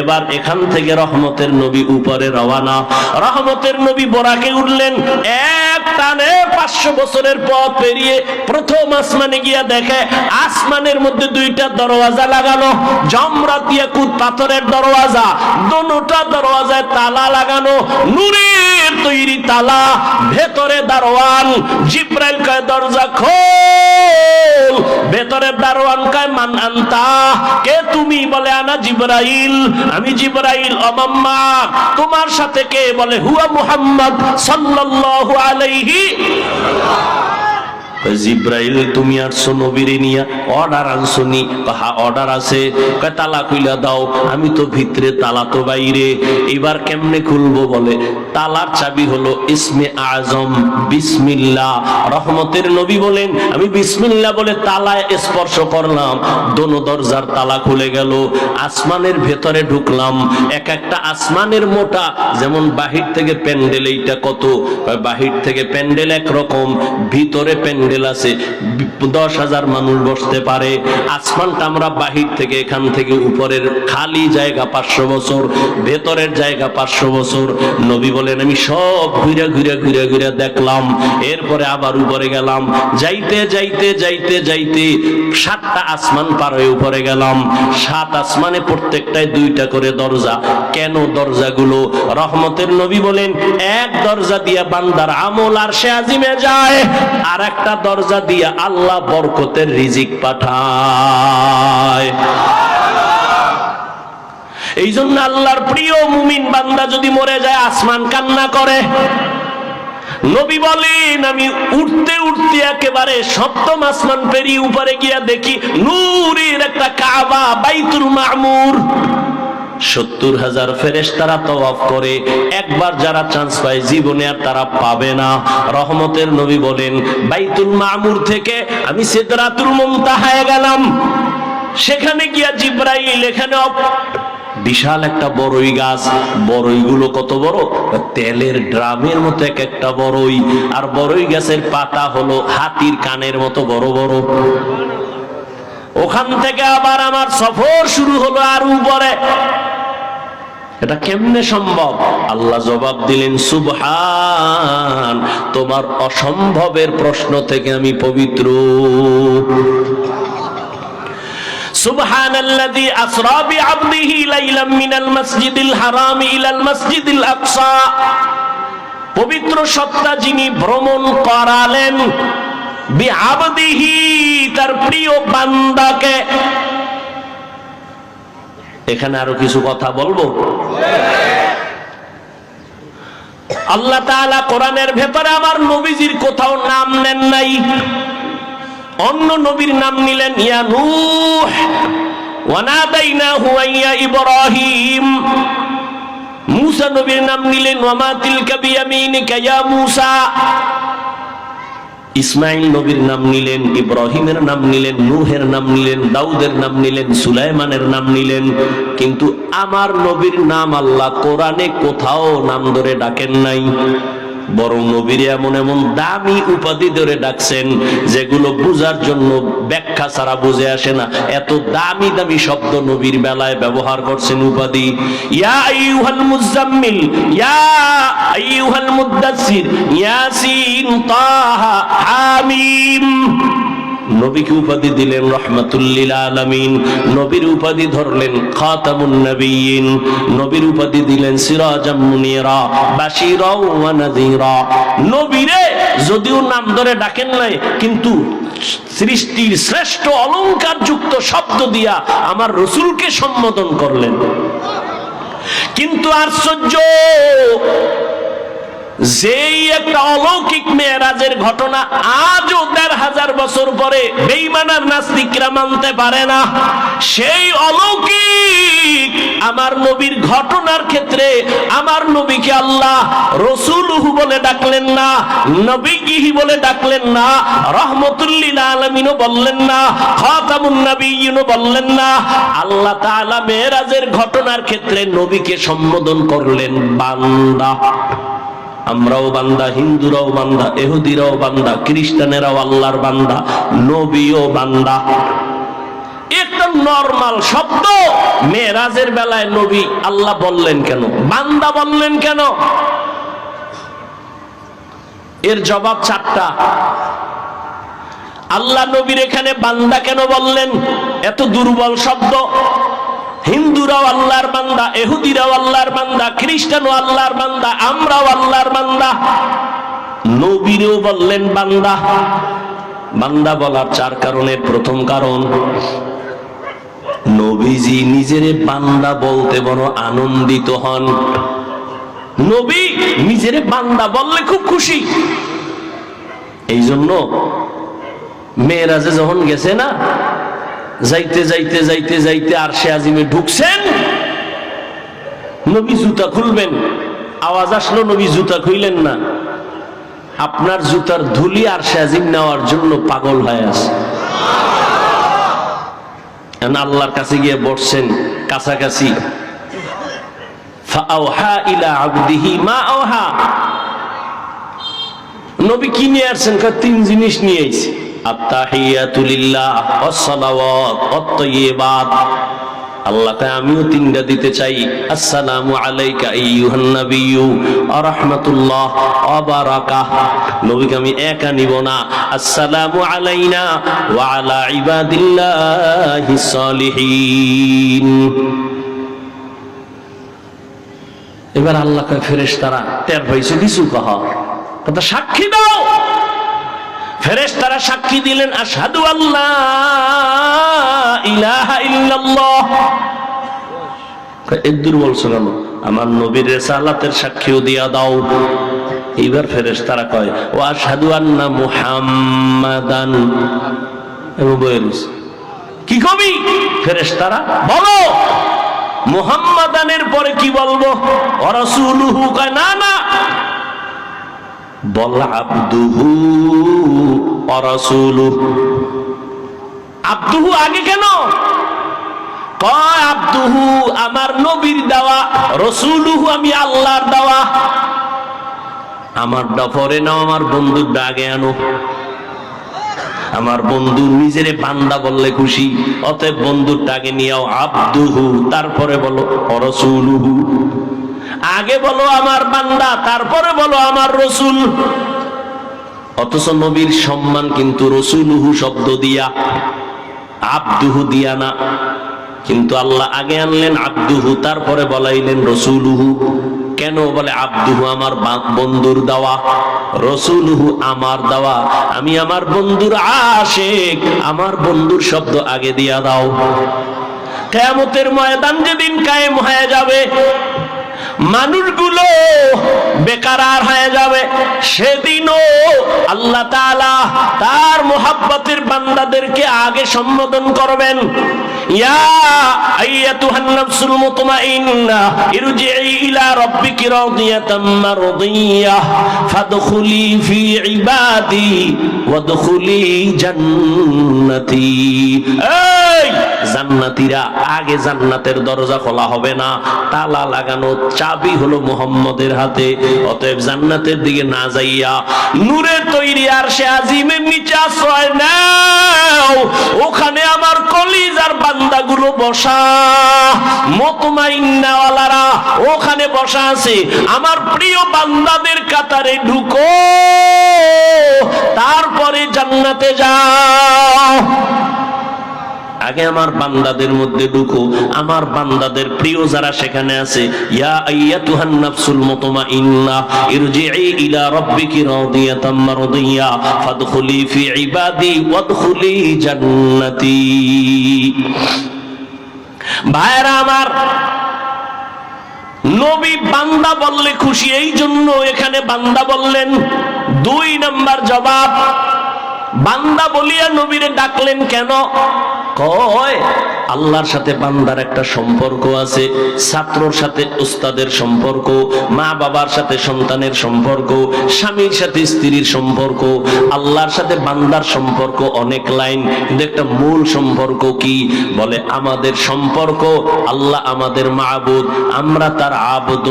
এবার এখান থেকে রহমতের নবী উপরে রওয়ানা রহমতের নবী বরাকে উঠলেন, এক টানে পাঁচশো বছরের পথ পেরিয়ে প্রথম আসমানে গিয়া দেখে, আসমানের মধ্যে দুইটা দরওয়াজা লাগানো, জমরাত ইয়াকুত পাথরের দরওয়াজা, দোনোটা দরওয়াজায় তালা লাগানো, নুরের তৈরি তালা, ভেতরে দারোয়ান, জিব্রাইল কয়, দরজা খোল। ভেতরে দারোয়ান কয়, মান আনতা? কে তুমি? বলে, আনা জিব্রাইল। আমি জিব্রাইল অমাম্মা তোমার সাথে কে বলে? হুয়া মুহাম্মদ সাল্লাল্লাহু আলাইহি জিব্রাইল, তুমি আসছো নবীরে নিয়া। অর্ডার আনছো নি? অর্ডার আছে। তালা কইলা দাও। আমি তো ভিতরে তালা তো বাইরে। এবার কেমনে খুলবো বলে? তালার চাবি হলো ইসমে আজম, বিসমিল্লাহ। রহমতের নবী বলেন, আমি বিসমিল্লাহ বলে তালায় স্পর্শ করলাম। দোনো দরজার তালা খুলে গেল। আসমানের ভেতরে ঢুকলাম। এক একটা আসমানের মোটা, যেমন বাহির থেকে প্যান্ডেল এইটা কত? বাহির থেকে প্যান্ডেল একরকম, ভিতরে প্যান্ডেল আছে, দশ হাজার মানুষ বসতে পারে। আসমানটা আমরা বাহির থেকে, এখান থেকে উপরের খালি জায়গা পাঁচশো বছর, ভেতরের জায়গা পাঁচশো বছর। নবী বলেন, আমি সব ঘুরে ঘুরে ঘুরে ঘুরে দেখলাম। এরপরে আবার উপরে গেলাম। যাইতে যাইতে যাইতে যাইতে সাতটা আসমান পার হয়ে উপরে গেলাম। সাত আসমানে প্রত্যেকটায় দুইটা করে দরজা। কেন দরজাগুলো? রহমতের নবী বলেন, এক দরজা দিয়া বান্দার আমল আর সে আজিমে যায় আর একটা দরজা দিয়া আল্লাহ বরকতের রিজিক পাঠায়। এই জন্য আল্লাহর প্রিয় মুমিন বান্দা যদি মরে যায়, আসমান কান্না করে। নবী বলেন, আমি উঠতে উঠতে একেবারে সপ্তম আসমান পেরিয়ে উপরে গিয়া দেখি নূরের একটা কাবা, বাইতুল মামুর। সত্তর হাজার ফেরেস তারা তওয়াফ করে। একবার যারা চান্স পায় জীবনে আর তারা পাবে না। রহমতের নবী বলেন, বাইতুল মামুর থেকে আমি সিদরাতুল মুনতাহায় গেলাম। সেখানে গিয়া জিব্রাইল এখানে বিশাল একটা বড়ই গাছ। বড়ইগুলো কত বড়? তেলের ড্রামের মতো এক একটা বড়ই আর বড়ই গাছের পাতা হলো হাতির কানের মতো বড় বড়। ওখান থেকে আবার আমার সফর শুরু হলো আর উপরে। এটা কেমনে সম্ভব আল্লাহ জবাব দিলেন সুবহান তোমার অসম্ভবের প্রশ্ন থেকে আমি পবিত্র سبحان الذي أسرى بعبده ليلا من المسجد الحرام إلى المسجد الأقصى পবিত্র সত্তা যিনি ভ্রমণ করালেন বিআবদিহি তার প্রিয় বান্দাকে এখানে আরও কিছু কথা বলব? আল্লাহ কোরআনের ভেতরে আমার নবীজির কোথাও নাম নেন নাই। অন্য নবীর নাম নিলেন, ইয়া ইয়া মুসা নবীর নাম নিলেন ওয়ামা তিলকা বিয়ামিনিকা, ইয়া মুসা। ইসমাইল নবীর নাম নিলেন, ইব্রাহিমের নাম নিলেন, নুহের নাম নিলেন, দাউদের নাম নিলেন, সুলাইমানের নাম নিলেন। কিন্তু আমার নবীর নাম আল্লাহ কোরআনে কোথাও নাম ধরে ডাকেন নাই। বরং নবীর এমন এমন দামি উপাধি ধরে ডাকছেন, যেগুলো বুঝার জন্য ব্যাখ্যা ছাড়া বুঝে আসে না। এত দামি দামি শব্দ নবীর বেলায় ব্যবহার করছেন উপাধি। ইয়া আইয়ুহাল মুজাম্মিল, ইয়া আইয়ুহাল মুদ্দাসসির ইয়াসিন তাহা হামিম। নবীকে উপাধি দিলেন রহমাতুল্লিল নবীর উপাধি ধরলেন খাতামুন নবিয়িন নবীর উপাধি দিলেন সিরাজাম মুনিরা, বাশিরা ওয়া নাযীরা। নবীরে যদিও নাম ধরে ডাকেন নাই, কিন্তু সৃষ্টির শ্রেষ্ঠ অলংকার যুক্ত শব্দ দিয়া আমার রসুলকে সম্বোধন করলেন। কিন্তু আশ্চর্য যেই একটা অলৌকিক মেয়েরাজের ঘটনা আজও দেড় হাজার বছর পরে বেইমানার নাস্তিকরা মানতে পারে না। সেই অলৌকিক আমার নবীর ঘটনার ক্ষেত্রে আমার নবীকে আল্লাহ রসুলহু বলে ডাকলেন না নবী নবীগিহি বলে ডাকলেন না, রহমতুল্লিল আলমিনও বললেন না, খাতামুন নবীনও বললেন না। আল্লাহ তাআলা মেয়েরাজের ঘটনার ক্ষেত্রে নবীকে সম্বোধন করলেন, বান্দা। আমরাও বান্দা, হিন্দুরাও বান্দা, এহুদিরাও বান্দা, খ্রিস্টানেরাও আল্লাহর বান্দা, নবীও বান্দা। নর্মাল শব্দ, মেয়েরাজের বেলায় নবী আল্লাহ বললেন কেন? বান্দা বললেন কেন? এর জবাব চারটা। আল্লাহ নবীর এখানে বান্দা কেন বললেন? এত দুর্বল শব্দ। হিন্দুরাও আল্লাহর বান্দা, এহুদিরাও আল্লাহর বান্দা, খ্রিস্টানও আল্লাহর বান্দা, আমরাও আল্লাহর বান্দা। নবীরেও বললেন বান্দা। বান্দা বলার চার কারণের প্রথম কারণ, নবীজি নিজের বান্দা বলতে বড় আনন্দিত হন। নবী নিজের বান্দা বললে খুব খুশি। এই জন্য মেয়েরাজে যখন গেছে না যাইতে যাইতে যাইতে যাইতে আর সে আজিমে ঢুকছেন। নবী জুতা খুলবেন। আওয়াজ আসলো, নবী জুতা খুইলেন না। আপনার জুতার ধুলি আর সে আজিম নেওয়ার জন্য পাগল হয়ে আছে। আল্লাহর কাছে গিয়ে বসছেন কাছাকাছি। নবী কি নিয়ে আসছেন? তিন জিনিস নিয়ে আইছে। আত্তাহিয়াতু লিল্লাহ ওয়াসসালাওয়াত ওয়াত-তাইয়্যিবাত আল্লাহ কয় আমিও তিনটা দিতে চাই। আসসালামু আলাইকা আমি একা নিব না। আলাইনা ওয়া এবার আল্লাহ কয় ফেরেশতারা, টের পাইছো কিছু কহ? কথা সাক্ষী দাও। ফেরেশতারা সাক্ষী দিলেন আসাদু আল্লাহ ইলাহা দুর্বল কেন? আমার নবীর রেসালাতের সাক্ষীও দিয়া দাও। এইবার ফেরেশতারা কয়, ও আশহাদু আন্না মুহাম্মাদান। এবং বয়ে। কি কবি? ফেরেশতারা, বলো। মুহাম্মাদানের পরে কি বলব? অরসুলুহু কয়, না না। বল আব্দুহু অরসুলুহু আব্দুহু আগে কেন? কয়, আব্দুহু আমার নবীর দেওয়া, রসুলুহু আমি আল্লাহর দেওয়া। আমার ডফরে নাও, আমার বন্ধুর ডাগে আনো। আমার বন্ধু নিজেরে বান্দা বললে খুশি, অতএব বন্ধুর ডাকে নিয়েও আব্দুহু, তারপরে বলো অরসুলুহু আগে বলো আমার বান্দা, তারপরে বলো আমার রসুল। অথচ নবীর সম্মান কিন্তু রসুলুহু শব্দ দিয়া, আব্দুহু দিয়া না। কিন্তু আল্লাহ আগে আনলেন আব্দুহু, তারপরে বলাইলেন রসুলুহু। কেন বলে আব্দুহু আমার বন্ধুর দেওয়া, রসুলুহু আমার দেওয়া। আমি আমার বন্ধুর আশেক, আমার বন্ধুর শব্দ আগে দিয়া দাও। কেয়ামতের ময়দান যেদিন কায়েম হয়ে যাবে মানুষগুলো বেকারার হয়ে যাবে। সেদিনও আল্লাহ তাআলা তার মোহাব্বতের বান্দাদেরকে আগে সম্বোধন করবেন। ইয়া জান্নাতীরা, আগে জান্নাতের দরজা খোলা হবে না, তালা লাগানো চাবি হলো মুহাম্মদের হাতে। অতএব জান্নাতের দিকে না যাইয়া নূরের তৈরি আর সে আজিমের নিচে আশ্রয় নাও। ওখানে আমার কলিজার বান্দাগুলো বসা। মতমাইন্নাওয়ালারা ওখানে বসা আছে। আমার প্রিয় বান্দাদের কাতারে ঢুকো। তারপরে জান্নাতে যাও। আগে আমার বান্দাদের মধ্যে ঢুকো। আমার বান্দাদের প্রিয় যারা সেখানে আছে, ইয়া আইয়াতুহান নাফসুল মুতমাইন্না ইরজিই ইলা রাব্বিকি রাদিয়াতাম মারদিয়া, ফাদখুলি ফি ইবাদি ওয়াদখুলি জান্নাতি। ভাইরা আমার, নবী বান্দা বললে খুশি এই জন্য এখানে বান্দা বললেন, দুই নাম্বার জবাব, বান্দা বলিয়া নবীরে ডাকলেন কেন? কয়, আল্লাহর সাথে বান্দার একটা সম্পর্ক আছে, ছাত্রর সাথে উস্তাদের সম্পর্ক, মা বাবার সাথে সন্তানের সম্পর্ক, স্বামীর সাথে স্ত্রীর সম্পর্ক, আল্লাহর সাথে বান্দার সম্পর্ক অনেক লাইন, কিন্তু একটা মূল সম্পর্ক কি? বলে, আমাদের সম্পর্ক আল্লাহ আমাদের মাহবুদ আমরা তার আবদ।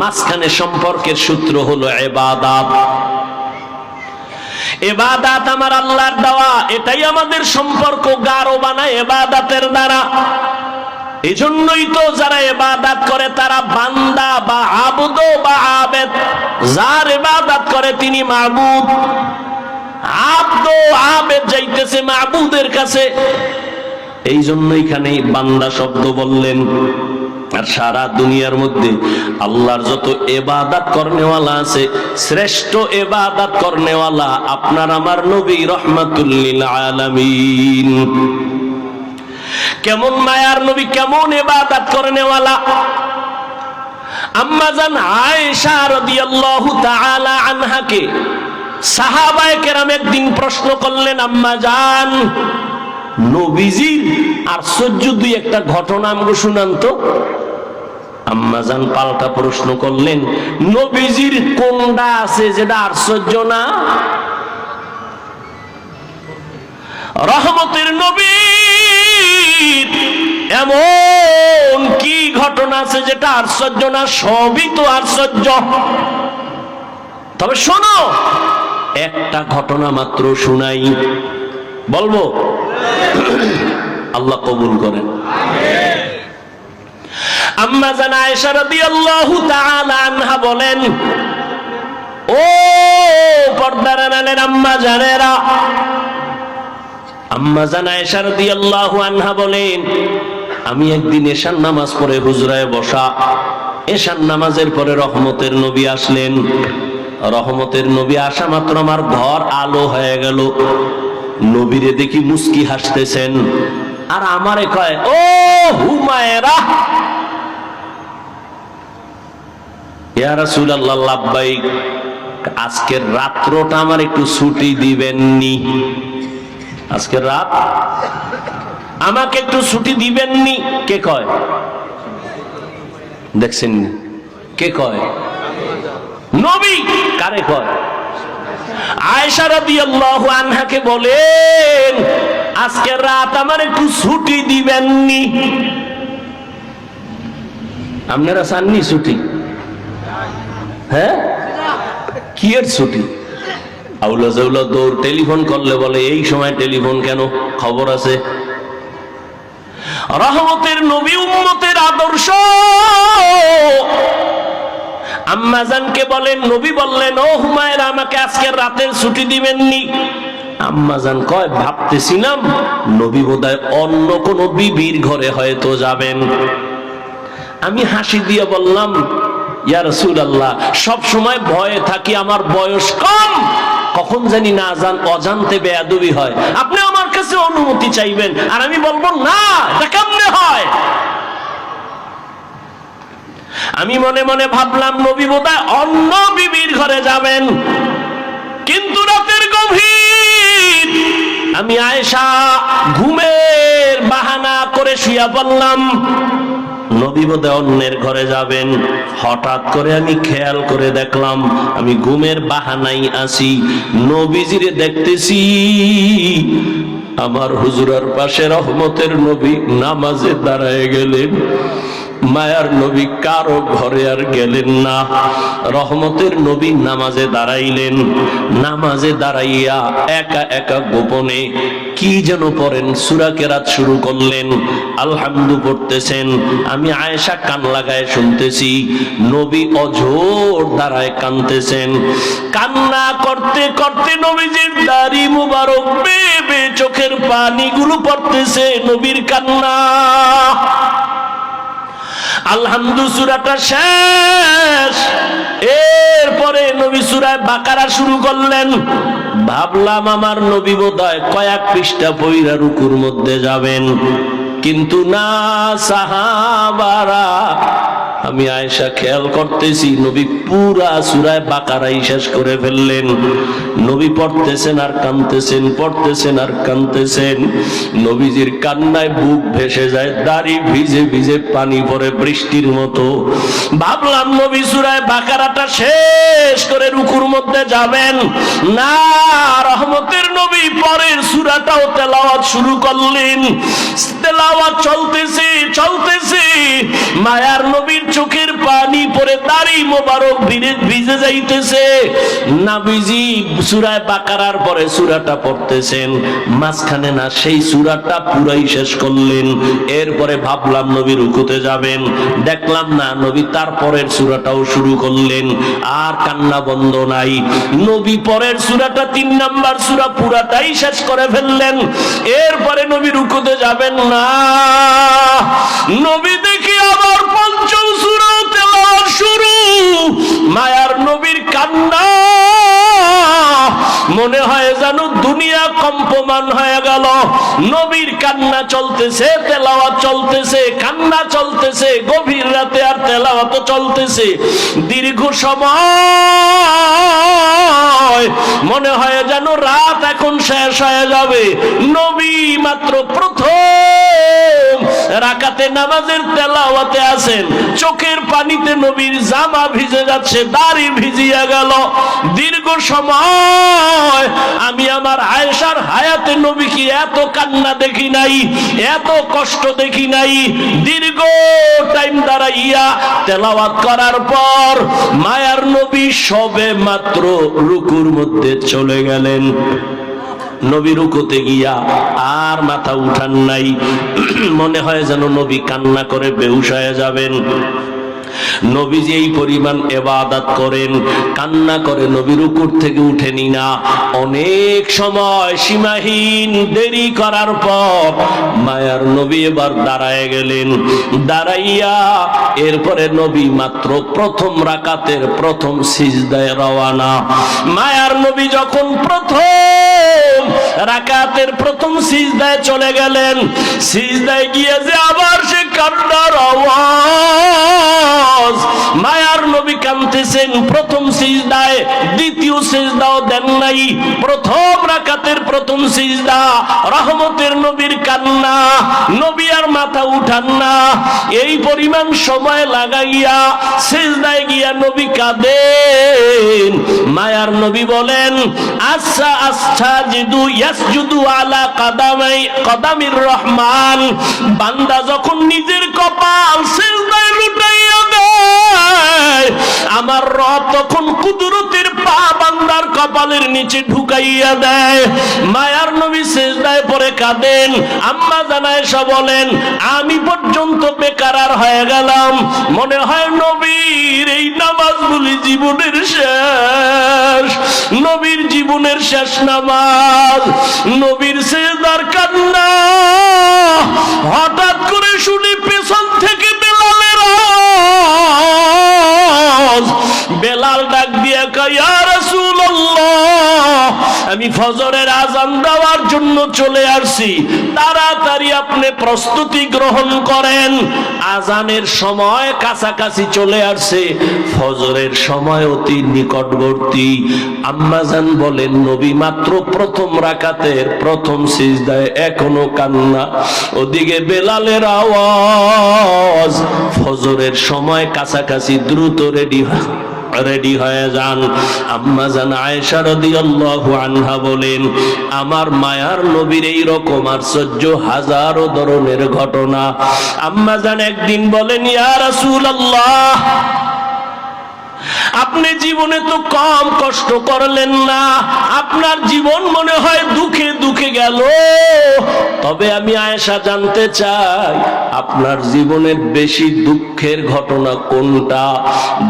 মাঝখানে সম্পর্কের সূত্র হলো এবাদাত। এবাদাত আমার আল্লাহর দেওয়া, এটাই আমাদের সম্পর্ক, গাঢ় বানায় এবাদাতের দ্বারা। এজন্যই তো যারা এবাদাত করে, তারা বান্দা বা আবুদ বা আবেদ। যার এবাদাত করে, তিনি মাহবুব আব্দ, আবেদ যাইতেছে মাহবুদের কাছে। এই জন্য এখানে বান্দা শব্দ বললেন, আর সারা দুনিয়ার মধ্যে আল্লাহর যত এবাদাত করনেওয়ালা আছে, শ্রেষ্ঠ এবাদাত করনেওয়ালা আপনার আমার নবী রহমাতুল্লিল আলামিন। কেমন মায়ার নবী, কেমন এবাদাত করনেওয়ালা। আম্মা জান আয়েশা রাদিয়াল্লাহু তাআলা আনহাকে সাহাবায়ে কেরাম একদিন প্রশ্ন করলেন, আম্মা জান নবীজির আশ্চর্য দুই একটা ঘটনা আমগো শুনান তো। আম্মাজান পাল্টা প্রশ্ন করলেন, নবীজির কোনটা আছে যেটা আশ্চর্য না? রহমতের নবী এমন কি ঘটনা আছে যেটা আশ্চর্য না? সবই তো আশ্চর্য তবে শোনো, একটা ঘটনা মাত্র শুনাই। বলব? আল্লাহ কবুল করেন। আম্মা জান আয়েশা তাআলা আনহা বলেন, ও পর্দার আড়ালের আম্মা জানেরা, আম্মা আনহা বলেন, আমি একদিন এশার নামাজ পড়ে হুজরায় বসা, এশার নামাজের পরে রহমতের নবী আসলেন। রহমতের নবী আসা মাত্র আমার ঘর আলো হয়ে গেল। নবীরে দেখি মুস্কি হাসতেছেন। আর আমারে কয়, ও হুমায়রা! আজকের রাত্রটা আমার একটু ছুটি দিবেননি। আজকের রাত? আমাকে একটু ছুটি দিবেননি? কে কয়? দেখছেন? কে কয়? নবী! কারে কয়? রাদিয়াল্লাহু আনহাকে বলেন, আজকে রাত আমার একটু ছুটি দিবেননি। আপনারা চাননি ছুটি? হ্যাঁ? কি এর ছুটি? আউলা জাউলা দৌড় টেলিফোন করলে বলে, এই সময় টেলিফোন কেন? খবর আছে। রহমতের নবী উম্মতের আদর্শ। আম্মাজানকে বলেন, নবী বললেন, ও হুমায়রা, আমাকে আজকের রাতের ছুটি দিবেননি। আম্মাজান কয়, ভাবতেছিলাম নবী বোধহয় অন্য কোন বিবির ঘরে হয়তো যাবেন। আমি হাসি দিয়ে বললাম সব সময় ভয়ে থাকি, আমার বয়স কম। কখন জানি না জান, অজান্তে বেয়াদবি হয়। আপনি আমার কাছে অনুমতি চাইবেন, আর আমি বলব, না হয়? আমি মনে মনে ভাবলাম, নবী বোধহয় অন্য বিবির ঘরে যাবেন। কিন্তু রাতের গভীর আমি আয়েশা ঘুমের বাহানা করে শুয়া বোধহয় অন্যের ঘরে যাবেন। হঠাৎ করে আমি খেয়াল করে দেখলাম, আমি ঘুমের বাহানাই আসি নবীজিরে দেখতেছি, আমার হুজুরার পাশে রহমতের নবী নামাজে দাঁড়ায় গেলেন। মায়ার নবী কারও ঘরে আর গেলেন না। রহমতের নবী নামাজে দাঁড়াইলেন। নামাজে দাঁড়াইয়া একা একা গোপনে কি যেন পড়েন, সুরা কেরাত শুরু করলেন। আলহামদু পড়তেছেন। আমি আয়েশা কান লাগায় শুনতেছি, নবী অঝোর দাঁড়ায় কানতেছেন। কান্না করতে করতে নবীজির দাড়ি মুবারক বেবে চোখের পানিগুলো পড়তেছে নবীর কান্না। আলহামদু সুরাটা শেষ। এরপরে নবী সুরায় বাকারা শুরু করলেন। ভাবলাম আমার নবী বোধহয় কয়েক পৃষ্ঠা বইরা রুকুর মধ্যে যাবেন। কিন্তু না সাহাবারা আমি আয়েশা খেয়াল করতেছি, নবী পুরা সুরায় বাকারাই শেষ করে ফেললেন। নবী পড়তেছেন আর কানতেছেন, পড়তেছেন আর কানতেছেন। নবীজির কান্নায় বুক ভেসে যায়, দাড়ি ভিজে ভিজে পানি পড়ে বৃষ্টির মতো। ভাবলাম নবী সুরায় বাকারাটা শেষ করে রুকুর মধ্যে যাবেন। না, রহমতের নবী পরের সুরাটাও তেলাওয়াত শুরু করলেন। তেলাওয়াত চলতেছে চলতেছে। মায়ার নবীর চোখের পানি পরে দাড়ি মোবারক ভিজে ভিজে যাইতেছে। নাবিজি সুরায় বাকারার পরে সুরাটা পড়তেছেন। মাঝখানে না সেই সুরাটা পুরাই শেষ করলেন। এরপরে ভাবলাম নবী রুকুতে যাবেন। দেখলাম না নবী তারপরের সুরাটাও শুরু করলেন। আর কান্না বন্ধ নাই। নবী পরের সুরাটা তিন নাম্বার সুরা পুরাটাই শেষ করে ফেললেন। এরপরে নবী রুকুতে যাবেন না। নবী দেখি আবার পঞ্চম সুরা তেলাওয়াত শুরু। মায়ার নবীর কান্না। মনে হয় যেন দুনিয়া কম্পমান হয়ে গেল। নবীর কান্না চলতেছে, তেলাওয়াত চলতেছে, কান্না চলতেছে, গভীর রাতে আর তেলাওয়াত চলতেছে। দীর্ঘ সময় মনে হয় যেন রাত শেষ হয়ে যাবে। নবী মাত্র প্রথম রাকাতে নামাজের তেলাওয়াতে আছেন। চোখের পানিতে নবীর জামা ভিজে যাচ্ছে, দাড়ি ভিজিয়া গেল। দীর্ঘ সময় আমি আমার আয়েশার হায়াতে নবী কি এত কান্না দেখি নাই, এত কষ্ট দেখি নাই। দীর্ঘ টাইম দাঁড়াইয়া তেলাওয়াত করার পর মায়ার নবী সবে মাত্র রুকুর মধ্যে চলে গেলেন। নবী রুকুতে গিয়া আর মাথা উঠান নাই। মনে হয় যেন নবী কান্না করে হয়ে যাবেন। নবীজি এই পরিমাণ এবাদাত করেন, কান্না করে নবী রুকুর থেকে উঠেনি না। অনেক সময় সীমাহীন দেরি করার পর মায়ার নবী এবার দাঁড়ায় গেলেন। দাঁড়াইয়া এরপরে নবী মাত্র প্রথম রাকাতের প্রথম সিজদায় রওয়ানা। মায়ার নবী যখন প্রথম রাকাতের প্রথম সিজদায় চলে গেলেন, সিজদায় গিয়ে যে আবার সে কান্নার আওয়াজ মায়ার নবী কানতেছেন প্রথম সিজদায়, দ্বিতীয় সিজদাও দেন নাই। প্রথম রাকাতের প্রথম সিজদা, রহমতের নবীর কান্না, নবী আর মাথা উঠান না। এই পরিমাণ সময় লাগাইয়া সিজদায় গিয়া নবী কাঁদেন। মায়ার নবী বলেন আচ্ছা আচ্ছা জিদু, ইয়াসজুদু আলা কাদামাই, কাদামির রহমান। বান্দা যখন নিজের কপাল সিজদায় লুটাইয়া দেয় আমার রব তখন কুদরতের পা বান্দার কপালের নিচে ঢুকাইয়া দেয়। মায়ার নবী সেজদায় পরে কাঁদেন। আম্মা জানায় সব বলেন, আমি পর্যন্ত বেকারার হয়ে গেলাম। মনে হয় নবীর এই নামাজগুলি জীবনের শেষ। নবীর জীবনের শেষ নামাজ। নবীর সেজদার কান্না হঠাৎ করে শুনি পেছন থেকে বেলাল ডাক দিয়ে কয় আমি ফজরের আজান দেওয়ার জন্য চলে আসছি। তাড়াতাড়ি আপনি প্রস্তুতি গ্রহণ করেন। আজানের সময় কাছাকাছি চলে আসছে। ফজরের সময় অতি নিকটবর্তী। আম্মাজান বলেন, নবী মাত্র প্রথম রাকাতের প্রথম সিজদায় এখনও কান্না। ওদিকে বেলালের আওয়াজ। ফজরের সময় কাছাকাছি দ্রুত রেডি রেডি হয়ে যান। আম্মা জান আয়েশা রাদিয়াল্লাহু আনহা বলেন, আমার মায়ার নবীর এই রকম আশ্চর্য হাজারো ধরনের ঘটনা। আম্মা জান একদিন বলেন, ইয়া রাসূলুল্লাহ আপনি জীবনে তো কম কষ্ট করলেন না। আপনার জীবন মনে হয় দুঃখে দুঃখে গেল। তবে আমি আয়েশা জানতে চাই, আপনার জীবনের বেশি দুঃখের ঘটনা কোনটা?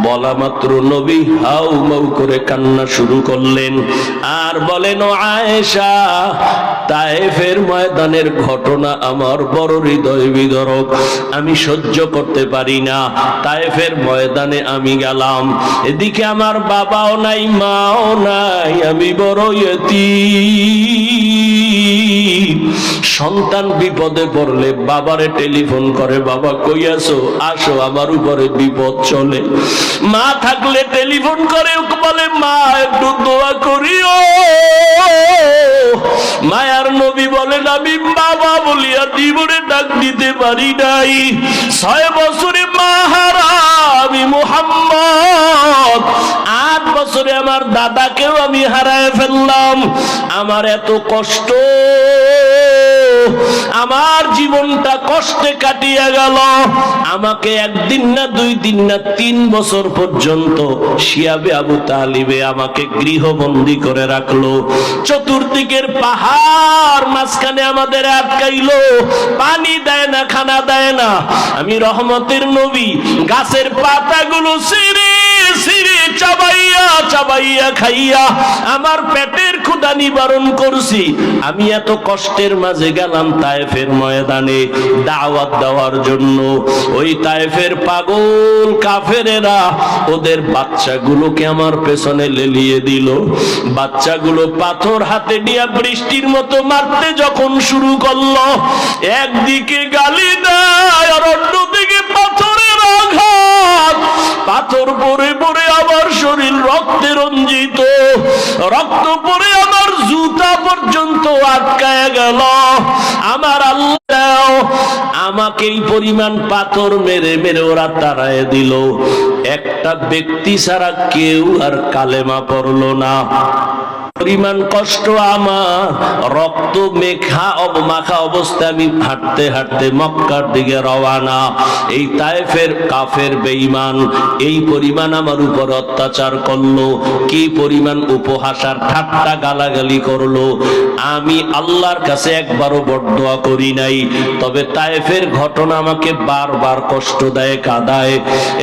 বলা মাত্র নবী হাউ মাউ করে কান্না শুরু করলেন। আর বলেন আয়েশা, তায়েফের ময়দানের ঘটনা আমার বড় হৃদয় বিদরক। আমি সহ্য করতে পারি না। তায়েফের ময়দানে আমি গেলাম। এদিকে আমার বাবাও নাই, মাও নাই, আমি বড় ইয়তীম। সন্তান বিপদে পড়লে বাবারে টেলিফোন করে, বাবা, কই আসো আসো, আমার উপরে বিপদ চলে। মা থাকলে টেলিফোন করে বলে, মা, একটু দোয়া করিও। মায়ার নবী বলেন, আমি বাবা বলিয়া জীবনে ডাক দিতে পারি নাই। ছয় বছরে মা হারা আমার দাদাকেও আমি হারায় ফেললাম। আমার এত কষ্ট। আমার জীবনটা কষ্টে কাটিয়া গেল। আমাকে একদিন না দুই দিন না তিন বছর পর্যন্ত শিয়াবে আবু তালিবে আমাকে গৃহবন্দী করে রাখল। চতুর্দিকের পাহাড় মাঝখানে আমাদের আটকাইলো। পানি দেয় না, খানা দেয় না। আমি রহমতের নবী, গাছের পাতাগুলো ছিঁড়ে ছিঁড়ে চাবাইয়া চাবাইয়া খাইয়া আমার পেটের ক্ষুদা নিবারণ করছি। আমি এত কষ্টের মাঝে গেলাম তায়েফের ময়দানে দাওয়াত দেওয়ার জন্য। ওই তায়েফের পাগল কাফেরেরা ওদের বাচ্চাগুলোকে আমার পেছনে লেলিয়ে দিল। বাচ্চাগুলো পাথর হাতে নিয়ে বৃষ্টির মতো মারতে যখন শুরু করল, একদিকে গালি দেয় আর অন্যদিকে পাথরের আঘাত। পাথর পরে পরে আমার শরীর রক্তে রঞ্জিত। রক্ত পরে আমার জুতা পর্যন্ত আটকায় গেল। আমার আল্লাহ আমাকে এই পরিমাণ পাথর মেরে মেরে ওরা তাড়ায় দিল। একটা ব্যক্তি ছাড়া কেউ আর কালেমা পড়ল না। পরিমাণ কষ্ট আমার। রক্ত মেখা অবমাখা অবস্থায় আমি হাঁটতে হাঁটতে মক্কার দিকে রওয়ানা। এই তায়েফের কাফের বেঈমান, এই পরিমাণ আমার উপর অত্যাচার করল, কি পরিমাণ উপহাসার ঠাট্টা গালাগালি করল। আমি আল্লাহর কাছে একবারও বড়দোয়া করি নাই, তবে তায়েফের ঘটনা আমাকে বারবার কষ্ট দেয়, কাদায়।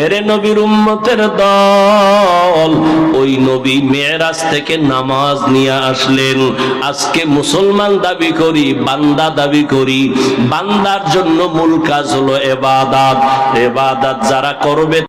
এরে নবীর উম্মতের দল, ওই নবী মেয়েরাজ থেকে নামাজ নিয়ে আসলেন। আজকে মুসলমান দাবি করি, বান্দা দাবি করি, বান্দার জন্য মূল কাজ হলো এবাদাত। এবাদাত যারা করবে